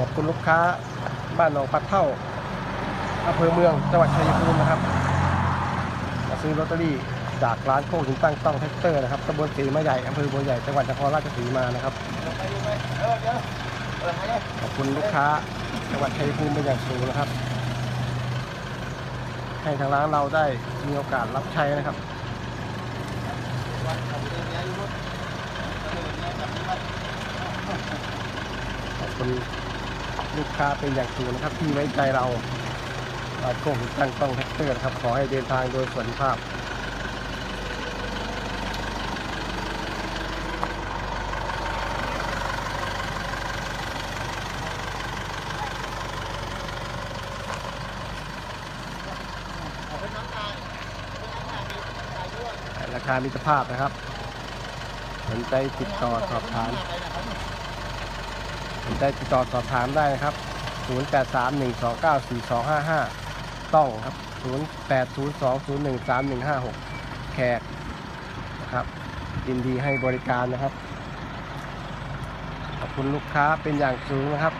ขอบคุณลูกค้าบ้านหนองปัดเท่าอำเภอเมืองจังหวัดชัยภูมินะครับมาซื้อลอตเตอรี่จากร้านโคกหินตั้งต้องแท็กเตอร์นะครับตำบลศรีมะใหญ่อำเภอบัวใหญ่จังหวัดนครราชสีมานะครับขอบคุณลูกค้าจังหวัดชัยภูมิเป็นอย่างสูงนะครับ ให้ทางร้านเราได้มีโอกาสรับใช้นะครับขอบคุณ ลูกค้าเป็นอย่างสูงนะครับ ที่ไว้ใจเราร้านโก้หินตั้งต้องแท็กเตอร์นะครับ ขอให้เดินทางโดยสวัสดิภาพราคามิตรภาพนะครับ สนใจติดต่อสอบถาม ได้ติดต่อสอบถามได้นะครับ 0831294255 ต้องครับ 0802013156 แขกนะครับยินดีให้บริการนะครับ ขอบคุณลูกค้าเป็นอย่างสูงนะครับ